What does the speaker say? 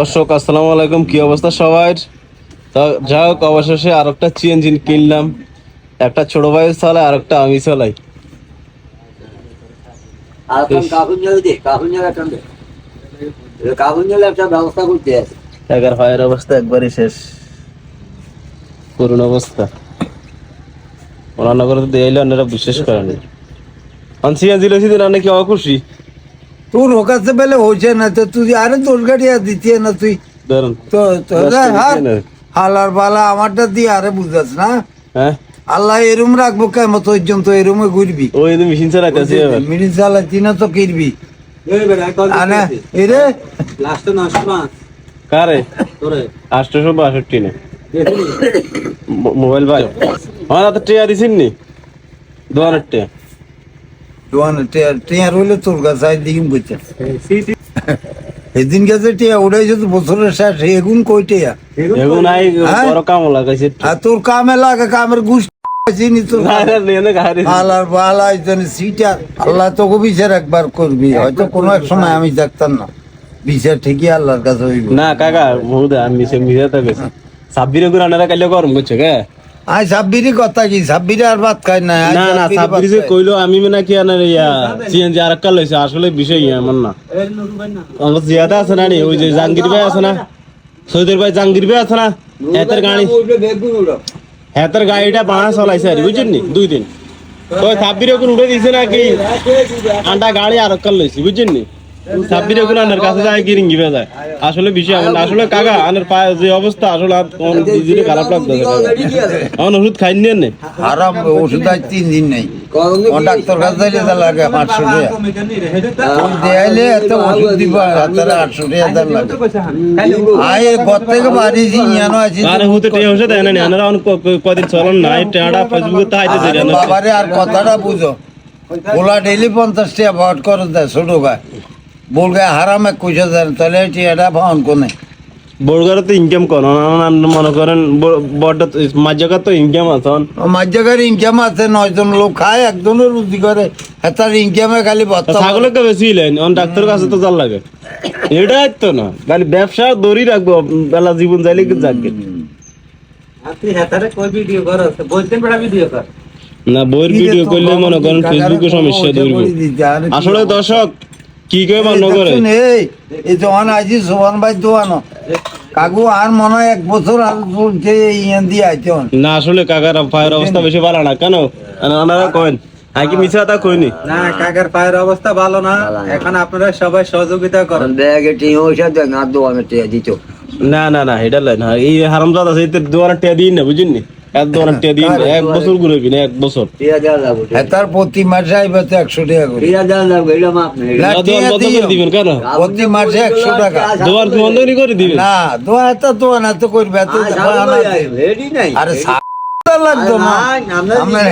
দর্শক আসসালামু আলাইকুম। কি অবস্থা সবার? যাই হোক অবশেষে আর একটা চিএনজিন কিনলাম। একটা ছোট ভাই চালায় আর একটা আমি চালাই ভাইয়ের অবস্থা একবারই শেষ। করুণ অবস্থা। রান্না করে দিয়ে অন্যরা বিশ্বাস করেনি। আমি চিএনজি লইছি দিন অনেক কি তোর ওকাছে বেলে হয়েছে না তো তুই আরে তোর গাড়ি আর দিতে না তুই। তো। হালার বালা আমারটা দিয়ে আরে বুঝাস না। হ্যাঁ? আল্লাহ এরম রাখব কেমন তো এরমে ঘুরবি। মেশিন চালাইতেছি চালাচ্ছি না তো কিনবি কল আনে এরে লাস্ট কারে? তোরে। আটশোশো বাষট্টি না। মো- মোবাইল ভাই। আমার হাতে টিয়া নি? টিয়া। টিয়া রইলে তোর আই এদিন গেছে টিয়া উড়াইছে তো বছরের শেষ এগুন কই টিয়া? আই হ্যাঁ? বড় কাম লাগাইছে। আর তোর কামে লাগে কামের গুছ চিনি জানি সিটা আল্লাহ তোকে বিচার একবার করবি। হয়তো কোনো এক সময় আমি দেখতাম না। বিচার ঠিকই আল্লাহর কাছে হইব। না কাকা বহুত আমি মিশে মিশে তো গেছি সাব্বিরে কাইলে গরম করছে কে? আই সাব্বিরি কথা কি? সাব্বিরে আর ভাত খাই না না না সাব্বিরি যে কইলো আমি মানে কি আনার ইয়া সিএনজি আর একটা লইছে আসলে বিষয় ইয়া এমন না। আমার জিয়াদা আছে না নি? ওই যে জাহাঙ্গীর ভাই আছে না? সৈদের ভাই জাহাঙ্গীর ভাই আছে না? হেতের গাড়ি। হেতের গাড়িটা বাঁড়া চলাইছে আর বুঝছেন নি? দুই দিন। ওই সাব্বিরে কোন উঠে দিছে নাকি? আন্ডা গাড়ি আর একটা লইছি বুঝছেন নি? সাব্বিরে আনার কাছে যায় কি রিঙ্গি যায়। আসলে বিষয় না। আসলে কাকা আনার পায়ে যে অবস্থা আসলে খারাপ লাগতেছে আমার ওষুধ খাই নিয়ে নে আরাম ওষুধ আজ তিন দিন নেই। ডাক্তার কাছে যাইলে তা লাগে পাঁচশো টাকা দেয়াইলে এত ওষুধ দিবা আটশো টাকা লাগে। আয় ঘর থেকে বাড়িছি ইয়ানো আছি আরে হুতে টিয়া হইছে দেয় না আনারা অন ক- ক- কদিন চলন নাই টিয়াটা ফেসবুকে তো আইতে না বাবারে আর কথাটা বুঝো। ওলা ডেলি পঞ্চাশ টাকা ভট করে দেয় ছোট ভাই। বলগে হারামে কুইসে দেন তাহলে টিয়াটা ভান কোনে? বড়গারে তো ইনকাম কর মনে করেন বড় মাঝ তো ইনকাম আছে মাঝ ইনকাম আছে নয়জন লোক খায় একজনের রুজি করে। তার ইনকামে খালি ছাগলকে বেশি ইলেন অন ডাক্তার কাছে তো জাল লাগে। এটাই তো না খালি ব্যবসা দড়ি রাখব বেলা জীবন যাইলে কি যাকে আপনি হেতারে কই ভিডিও করো বলতেন বেটা ভিডিও কর। না বইয়ের ভিডিও করলে মনে করেন ফেসবুকে সমস্যা দূরবে আসলে দর্শক কি করে মান্য করে এই এই সোহান ভাই কাকু আর মনে হয় এক বছর আর চলছে ইয়ান দিয়ে আইতে না আসলে কাকার পায়ের অবস্থা বেশি ভালো না কেন? ওনারা কয়েন আর কি মিছা তা কইনি? না কাকার পায়ের অবস্থা ভালো না। এখন আপনারা সবাই সহযোগিতা করেন। ব্যাগে দেন আর দোয়ানে টিয়া দিত। না না না এটা লাই না এই হারামজাদ আছে এতে দোয়ার টিয়া দিন না বুঝিনি এক বছর ঘুরবি না এক বছর। তার প্রতি মাসে আইবে তো একশো টাকা করে। না, না, দোয়ার টিয়া বন্ধ করে দিও। দিবেন কেন? প্রতি মাসে একশো টাকা। দোয়ার কি করে দিবেন। না দোয়া এত দোয়ান এত করবে এত আরে লাগতো না। আপনার